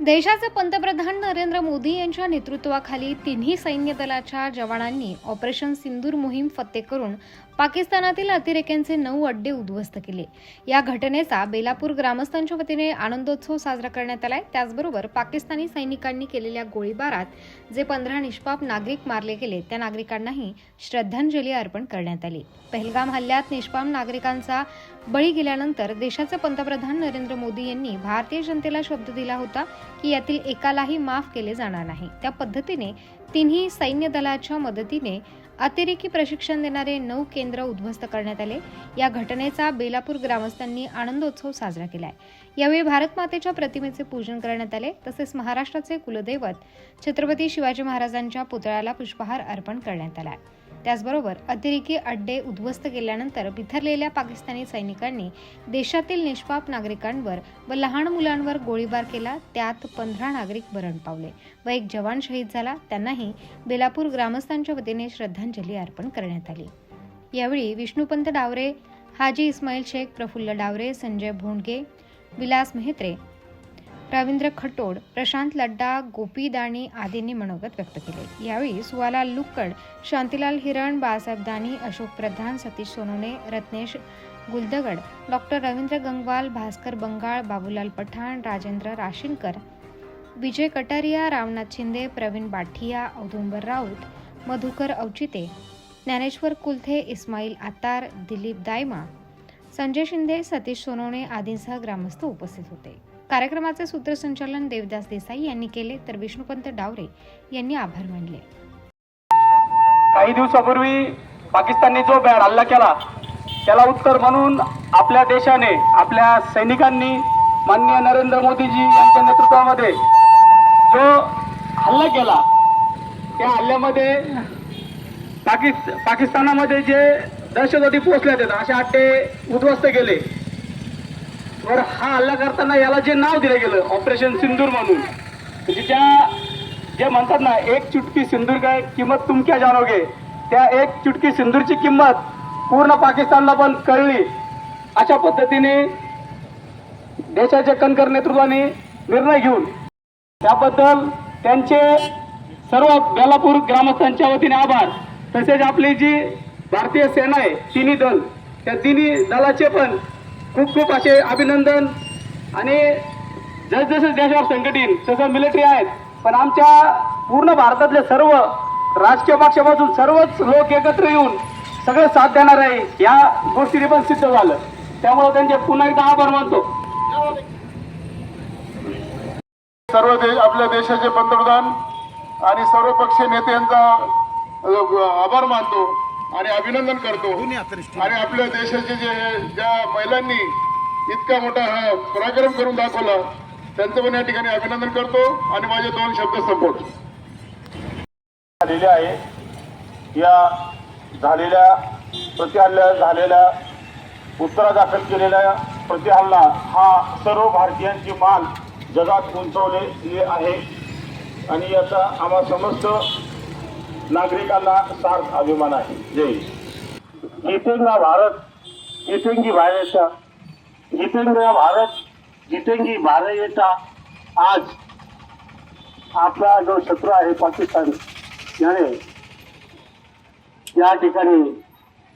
देशाचे पंतप्रधान नरेंद्र मोदी यांच्या नेतृत्वाखाली तिन्ही सैन्य दलाच्या जवानांनी ऑपरेशन सिंदूर मोहीम फत्ते करून पाकिस्तानातील अतिरेक्यांचे नऊ अड्डे उद्ध्वस्त केले. या घटनेचा बेलापूर ग्रामस्थांच्या वतीने आनंदोत्सव साजरा करण्यात आलाय. त्याचबरोबर पाकिस्तानी सैनिकांनी केलेल्या गोळीबारात जे पंधरा निष्पाप नागरिक मारले गेले त्या नागरिकांनाही श्रद्धांजली अर्पण करण्यात आली. पहलगाम हल्ल्यात निष्पाप नागरिकांचा बळी गेल्यानंतर देशाचे पंतप्रधान नरेंद्र मोदी यांनी भारतीय जनतेला शब्द दिला होता की यातील एकालाही माफ केले जाणार नाही. त्या पद्धतीने तिन्ही सैन्य दलाच्या मदतीने अतिरेकी प्रशिक्षण देणारे नऊ केंद्र उद्ध्वस्त करण्यात आले. या घटनेचा बेलापूर ग्रामस्थांनी आनंदोत्सव साजरा केलाय. यावेळी भारत मातेच्या प्रतिमेचे पूजन करण्यात आले. तसेच महाराष्ट्राचे कुलदैवत छत्रपती शिवाजी महाराजांच्या पुतळ्याला पुष्पहार अर्पण करण्यात आला त्याचबरोबर अतिरेकी अड्डे उद्ध्वस्त केल्यानंतर बिथरलेल्या पाकिस्तानी सैनिकांनी देशातील निष्पाप नागरिकांवर व लहान मुलांवर गोळीबार केला. त्यात पंधरा नागरिक मरण पावले व एक जवान शहीद झाला. त्यांनाही बेलापूर ग्रामस्थांच्या वतीने श्रद्धांजली अर्पण करण्यात आली. यावेळी विष्णुपंत डावरे हाजी इस्माईल शेख प्रफुल्ल डावरे संजय भोंडगे विलास मेहत्रे रवींद्र खटोड प्रशांत लड्डा गोपी दाणी आदींनी मनोगत व्यक्त केले. यावेळी सुवालाल लुक्कड शांतीलाल हिरण बाळासाहेब दानी अशोक प्रधान सतीश सोनवणे रत्नेश गुलदगड डॉक्टर रवींद्र गंगवाल भास्कर बंगाळ बाबूलाल पठाण राजेंद्र राशीनकर विजय कटारिया रामनाथ शिंदे प्रवीण बाठिया औदुंबर राऊत मधुकर अवचिते ज्ञानेश्वर कुलथे इस्माईल आतार दिलीप दायमा संजय शिंदे सतीश सोनवणे आदींसह ग्रामस्थ उपस्थित होते. कार्यक्रमाचे सूत्रसंचालन देवदास देसाई यांनी केले तर विष्णुपंत डावरे यांनी आभार मानले. काही दिवसापूर्वी पाकिस्तानने जो बॅड हल्ला केला त्याला उत्तर म्हणून आपल्या देशाने आपल्या सैनिकांनी माननीय नरेंद्र मोदीजी यांच्या नेतृत्वामध्ये जो हल्ला केला त्या हल्ल्यामध्ये पाकिस् पाकिस्तानामध्ये जे दहशतवादी पोचले आहेत असे अड्डे उद्ध्वस्त केले. तर हा हल्ला करताना याला जे नाव दिलं गेलं ऑपरेशन सिंदूर म्हणून म्हणजे त्या जे म्हणतात ना एक चुटकी सिंदूर काय किंमत तुमक्या जाणवगे त्या एक चुटकी सिंदूरची किंमत पूर्ण पाकिस्तानला पण कळली. अशा पद्धतीने देशाच्या कणकर नेतृत्वाने निर्णय घेऊन त्याबद्दल त्यांचे सर्व बेलापूर ग्रामस्थांच्या वतीने आभार. तसेच आपली जी भारतीय सेना आहे तिन्ही दल त्या तिन्ही दलाचे पण खूप खूप असे अभिनंदन. आणि जसजसं देशावर संकटीन तसं मिलिटरी आहेत. पण आमच्या पूर्ण भारतातले सर्व राजकीय पक्षापासून सर्वच लोक एकत्र येऊन सगळं साथ देणार आहे या गोष्टीने पण सिद्ध झालं. त्यामुळे त्यांचे पुन्हा एकदा आभार मानतो. सर्व देश आपल्या देशाचे पंतप्रधान आणि सर्व पक्षीय नेत्यांचा आभार मानतो आणि अभिनंदन करतो. आणि आपल्या देशाचे जे ज्या महिलांनी इतका मोठा हा पराक्रम करून दाखवला त्यांचं पण या ठिकाणी अभिनंदन करतो आणि माझे दोन शब्द संपवतो. झालेली आहे. या झालेल्या प्रतिहल्ल्या झालेल्या उत्तरा दाखल केलेल्या प्रतिहल्ला हा सर्व भारतीयांची मान जगात उंचवलेली आहे. आणि याचा आम्हा समस्त नागरिकांना सार्थ अभिमान आहे. जय हिंद. जितेंगा भारत जितेंगी भारत जितेंगा भारत जितेंगी भारत आज आपला जो शत्रू आहे पाकिस्तान याने या ठिकाणी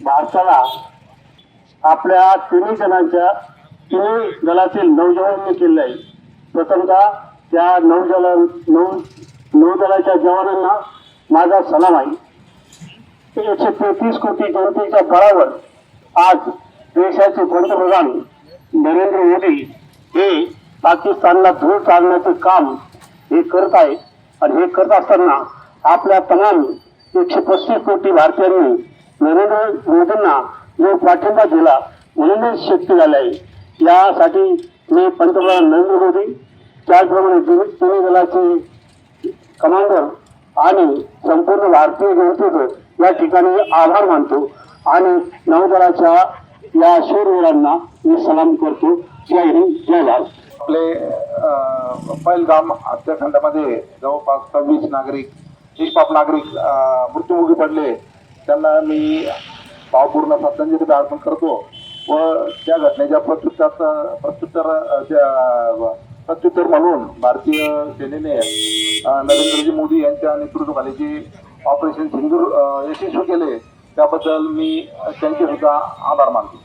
भारताला आपल्या तिन्ही जणांच्या तिन्ही दलातील नौजवानांनी केले आहे. प्रथमतः त्या नौदल नौ नौदलाच्या जवानांना माझा सलाम आहे. एकशे तेहतीस कोटी जनतेच्या बळावर आज देशाचे पंतप्रधान नरेंद्र मोदी हे पाकिस्तानला धूळ चालण्याचं काम हे करत आहे आणि हे करत असताना आपल्या तमाम एकशे पस्तीस कोटी भारतीयांनी नरेंद्र मोदींना जो पाठिंबा दिला म्हणूनच शक्य झाले आहे. यासाठी मी पंतप्रधान नरेंद्र मोदी त्याचप्रमाणे तिन्ही तिन्ही दलाचे कमांडर आणि संपूर्ण भारतीय जनतेचं या ठिकाणी आभार मानतो. आणि नौदलाच्या या शूरवीरांना मी सलाम करतो. जय हिंद जय भारत. आपले पैलगाम हत्याकांडामध्ये जवळपास सव्वीस नागरिक निष्पाप नागरिक मृत्युमुखी पडले. त्यांना मी भावपूर्ण श्रद्धांजली अर्पण करतो. व त्या घटनेच्या प्रत्युत्तर प्रत्युत्तर प्रत्युत्तर म्हणून भारतीय सेनेने नरेंद्रजी मोदी यांच्या नेतृत्वाखाली जे ऑपरेशन सिंदूर यशस्वी केले त्याबद्दल मी त्यांचे सुद्धा आभार मानतो.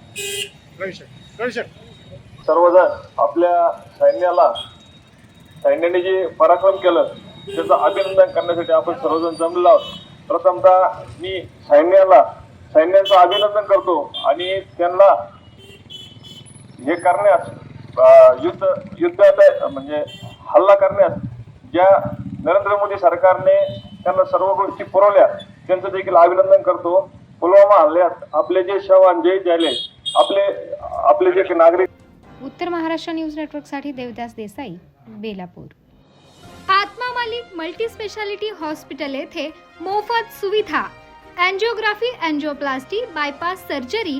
सर्वजण आपल्या सैन्याला सैन्याने जे पराक्रम केलं त्याचं अभिनंदन करण्यासाठी आपण सर्वजण जमलो आहोत. प्रथमतः मी सैन्याला सैन्याचं अभिनंदन करतो आणि त्यांना हे करण्यास युद्ध युद्धात म्हणजे हल्ला करण्यास ज्या नरेंद्र मोदी सरकारने त्यांना सर्व गोष्टी पुरवल्या त्यांचं देखील अभिनंदन करतो. पुलवामा हल्ल्यात आपले जे जवान जे झाले आपले आपले जे नागरिक उत्तर महाराष्ट्र न्यूज नेटवर्कसाठी Devdas Desai Belapur. Atma Malik multi speciality hospital येथे मोफत सुविधा. Angiography angioplasty bypass surgery